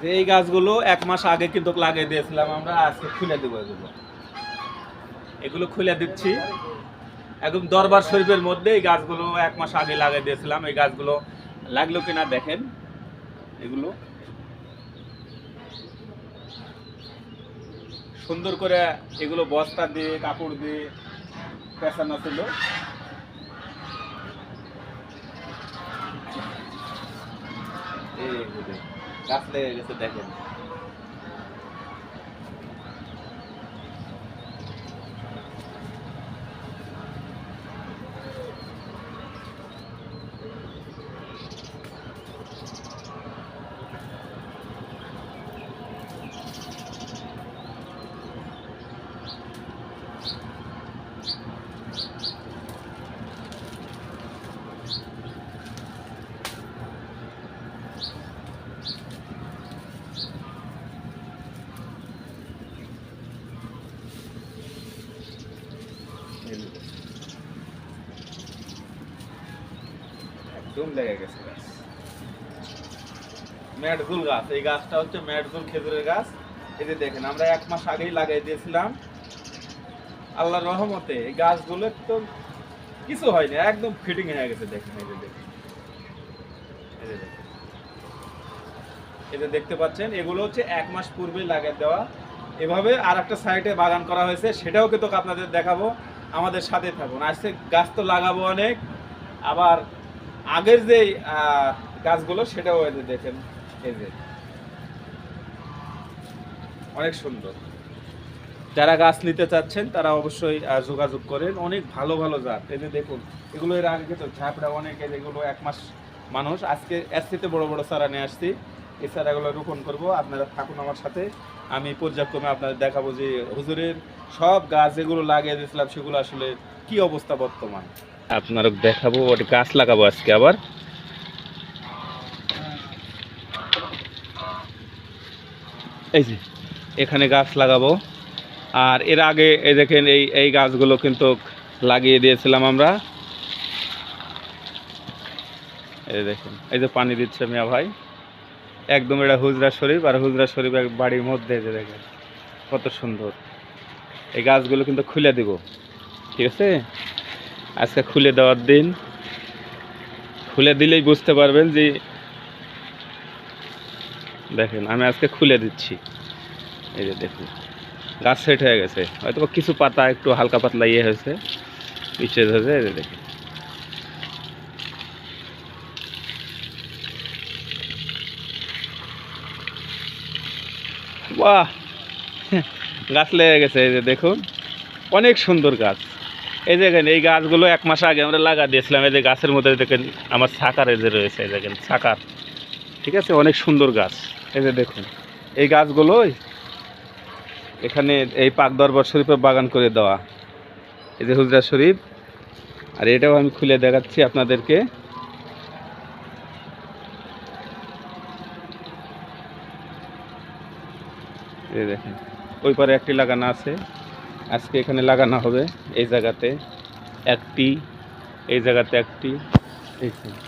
যে এই গাছগুলো এক মাস আগে কিন্তু লাগিয়ে দিয়েছিলাম আমরা, আজকে খুলে দেবো এগুলো। এগুলো খুলে দিচ্ছি। একদম দরবার শরীফের মধ্যে এই গাছগুলো এক মাস আগে লাগিয়ে দিয়েছিলাম। এই গাছগুলো লাগল কিনা দেখেন। এগুলো সুন্দর করে এগুলো বস্তা দিয়ে, কাপড় দিয়ে পেঁচানো ছিল। এই গাছ লেগে গেছে দেখেন। একদম লেগে গেছে গাছ। ম্যাটজুল গাছ, এই গাছটা হচ্ছে ম্যাটজুল খেজুরের গাছ। যে দেখেন, আমরা এক মাস আগেই লাগাই দিয়েছিলাম। আল্লাহর রহমতে এই গাছগুলো তো কিছু হয়নি, একদম ফিটিং হয়ে গেছে, দেখেন, এই যে দেখেন। এই দেখতে পাচ্ছেন, এগুলো হচ্ছে এক মাস পূর্বেই লাগিয়ে দেওয়া। এভাবে আর একটা সাইডে বাগান করা হয়েছে, সেটাও কিন্তু আপনাদের দেখাবো। আমাদের সাথে থাকুন। আজকে গাছ তো লাগাবো অনেক, আবার আগের যে গাছগুলো, সেটাও এই দেখেন, এই যে। অনেক সুন্দর। যারা গাছ নিতে চাচ্ছেন, তারা অবশ্যই যোগাযোগ করেন। অনেক ভালো ভালো জাত। এই যে দেখুন, এগুলো এর আগে তো ঝাপড়া অনেক যেগুলো এক মাস মানুষ। আজকে থেকে বড় বড় চারা নিয়ে আসছি। এই চারাগুলো রোপণ করব। আপনারা থাকুন আমার সাথে। আমি পর্যায়ক্রমে আপনাদের দেখাবো যে হুজুরের সব গাছ যেগুলো লাগিয়ে দিয়েছিলাম, সেগুলো আসলে কি অবস্থা বর্তমান। আপনারা দেখাবো ওটি গাছ লাগাবো আজকে আবার। এই যে, এখানে গাছ লাগাবো। আর এর আগে, এই দেখেন, এই এই গাছগুলো কিন্তু লাগিয়ে দিয়েছিলাম আমরা। এই দেখেন, এই যে পানি দিচ্ছে মিয়া ভাই। একদম এটা হুজরা শরীফ, আর হুজরা শরীফ এক বাড়ির মধ্যে যে দেখেন, কত সুন্দর। এই গাছগুলো কিন্তু খুলে দিব। ঠিক আছে? আজকে খুলে দেওয়ার দিন। খুলে দিলেই বুঝতে পারবেন যে দেখেন, আমি আজকে খুলে দিচ্ছি। এই যে দেখুন, গাছ সেট হয়ে গেছে। হয়তো কিছু পাতা একটু হালকা পাতলা ইয়ে হয়েছে স্টেজ হয়েছে এই যে দেখুন। বাহ! গাছ লেগে গেছে, এই যে দেখুন, অনেক সুন্দর গাছ। এই দেখেন, এই গাছগুলো এক মাস আগে আমরা লাগা দিয়েছিলাম। এই যে গাছের মধ্যে দেখেন, আমার সাকার এই যে রয়েছে, এই দেখেন, সাকার। ঠিক আছে? অনেক সুন্দর গাছ। এই যে দেখুন, এই গাছগুলোই এখানে এই পাক দরবার শরীফের বাগান করে দেওয়া। এই যে হুজরা শরীফ, আর এটাও আমি খুলে দেখাচ্ছি আপনাদেরকে। দেখেন, ওই পারে একটি লাগানো আছে। আজকে এখানে লাগানো হবে এই জায়গাতে একটি এই জায়গাতে একটি এই।